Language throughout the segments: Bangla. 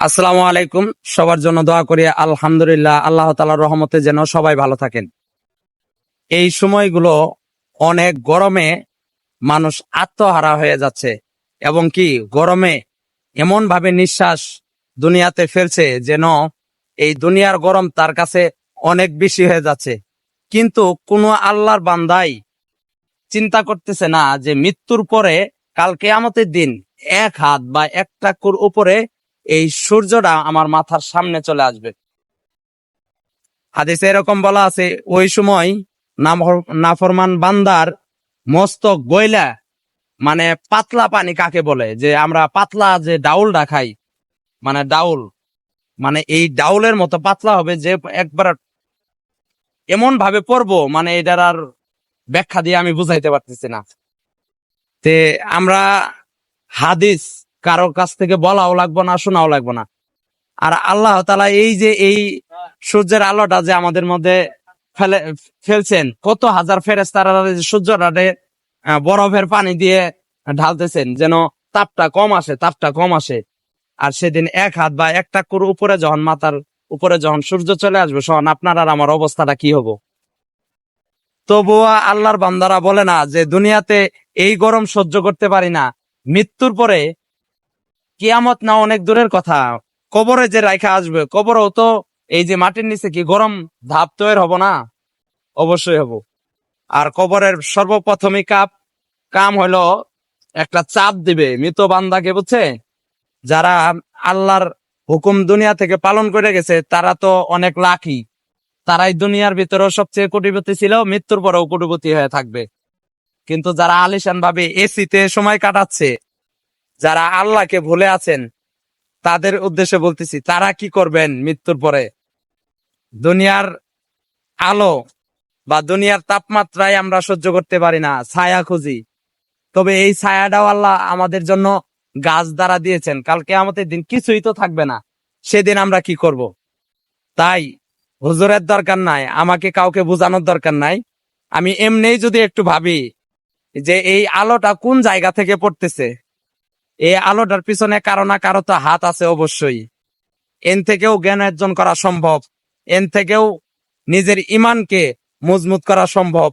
আসসালামু আলাইকুম। সবার জন্য দোয়া করি, আলহামদুলিল্লাহ, আল্লাহ তালার রহমতে যেন সবাই ভালো থাকেন। এই সময়গুলো অনেক গরমে মানুষ আত্মহারা হয়ে যাচ্ছে এবং কি গরমে এমন ভাবে নিঃশ্বাস দুনিয়াতে ফেলছে যেন এই দুনিয়ার গরম তার কাছে অনেক বেশি হয়ে যাচ্ছে। কিন্তু কোনো আল্লাহর বান্দাই চিন্তা করতেছে না যে মৃত্যুর পরে কাল কেয়ামতের দিন এক হাত বা এক টাকুর উপরে এই সূর্যটা আমার মাথার সামনে চলে আসবে। হাদিসে এরকম বলা আছে, ওই সময় নাফরমান বান্দার মস্তক গয়লা মানে পাতলা পানি কাকে বলে? যে আমরা পাতলা যে ডাউলটা খাই মানে ডাউল মানে এই ডাউলের মতো পাতলা হবে যে একবার এমন ভাবে পড়ব মানে এটার আর ব্যাখ্যা দিয়ে আমি বুঝাইতে পারতেছি না। তে আমরা হাদিস কারও কাছ থেকে বলাও লাগবো না শোনাও লাগবো না। আর আল্লাহ তালা এই যে এই সূর্যের আলোটা যে আমাদের মধ্যে ফেলে ফেলছেন কত হাজার সূর্যটাতে আহ, বরফের পানি দিয়ে ঢালতেছেন যেন তাপটা কম আসে তাপটা কম আসে। আর সেদিন এক হাত বা এক টাকুর উপরে যখন মাথার উপরে যখন সূর্য চলে আসবে তখন আপনার আর আমার অবস্থাটা কি হব? তবুও আল্লাহর বান্দারা বলে না যে দুনিয়াতে এই গরম সহ্য করতে পারি না। মৃত্যুর পরে কিয়ামত না অনেক দূরের কথা। কবরে যে রাইখা আসবে, কবরেও তো এই যে মাটির নিচে কি গরম ধাপ তৈর হব না? অবশ্যই হব। আর কবরের সর্বপ্রথমই কাপ, কাম হলো একটা চাপ দিবে মৃত বান্দাকে, বুঝছে? যারা আল্লাহর হুকুম দুনিয়া থেকে পালন করে গেছে, তারা তো অনেক লাখি তারাই দুনিয়ার ভিতরেও সবচেয়ে কোটিপতি ছিল, মৃত্যুর পরেও কোটিপতি হয়ে থাকবে। কিন্তু যারা আলিশান ভাবে এসিতে সময় কাটাচ্ছে যারা আল্লাহকে ভুলে আছেন, তাদের উদ্দেশ্যে বলতেছি, তারা কি করবেন মৃত্যুর পরে? দুনিয়ার আলো বা দুনিয়ার তাপমাত্রায় আমরা সহ্য করতে পারি না, ছায়া খুঁজি। তবে এই ছায়াটাও আল্লাহ আমাদের জন্য গাছ দ্বারা দিয়েছেন। কালকে আমাদের দিন কিছুই তো থাকবে না। সেদিন আমরা কি করব? তাই হুজুরের দরকার নাই, আমাকে কাউকে বোঝানোর দরকার নাই। আমি এমনিই যদি একটু ভাবি যে এই আলোটা কোন জায়গা থেকে পড়তেছে এই আলোটার পিছনে কারও না কারও তো হাত আছে অবশ্যই। এন থেকেও জ্ঞান অর্জন করা সম্ভব। এন থেকেও নিজের ইমানকে মজবুত করা সম্ভব।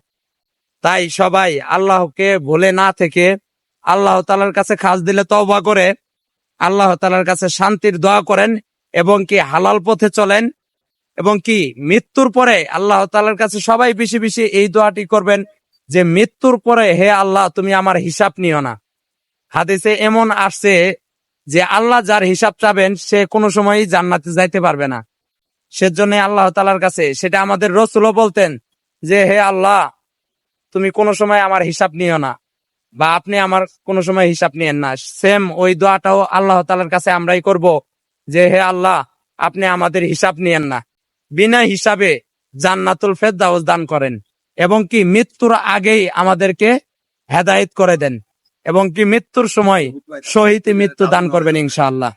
তাই সবাই আল্লাহকে ভুলে না থেকে আল্লাহ তালার কাছে খাস দিলে তওবা করে, আল্লাহ তালার কাছে শান্তির দোয়া করেন এবং কি হালাল পথে চলেন এবং কি মৃত্যুর পরে আল্লাহ তালার কাছে সবাই বেশি বেশি এই দোয়াটি করবেন যে মৃত্যুর পরে হে আল্লাহ তুমি আমার হিসাব নিও না। হাদিসে এমন আসছে যে আল্লাহ যার হিসাব চাবেন, সে কোনো সময়ই জান্নাতে যাইতে পারবে না। সেজন্য আল্লাহ তালার কাছে সেটা আমাদের রসুলও বলতেন যে, হে আল্লাহ, তুমি কোনো সময় আমার হিসাব নিও না বা আপনি আমার কোনো সময় হিসাব নিয়েন না। সেম ওই দোয়াটাও আল্লাহ তালার কাছে আমরাই করব যে, হে আল্লাহ, আপনি আমাদের হিসাব নিয়েন না। বিনা হিসাবে জান্নাতুল ফেরদাউস দান করেন এবং কি মৃত্যুর আগেই আমাদেরকে হেদায়েত করে দেন। এবং কি মৃত্যুর সময় শহীদ মৃত্যু দান করবেন ইনশাআল্লাহ।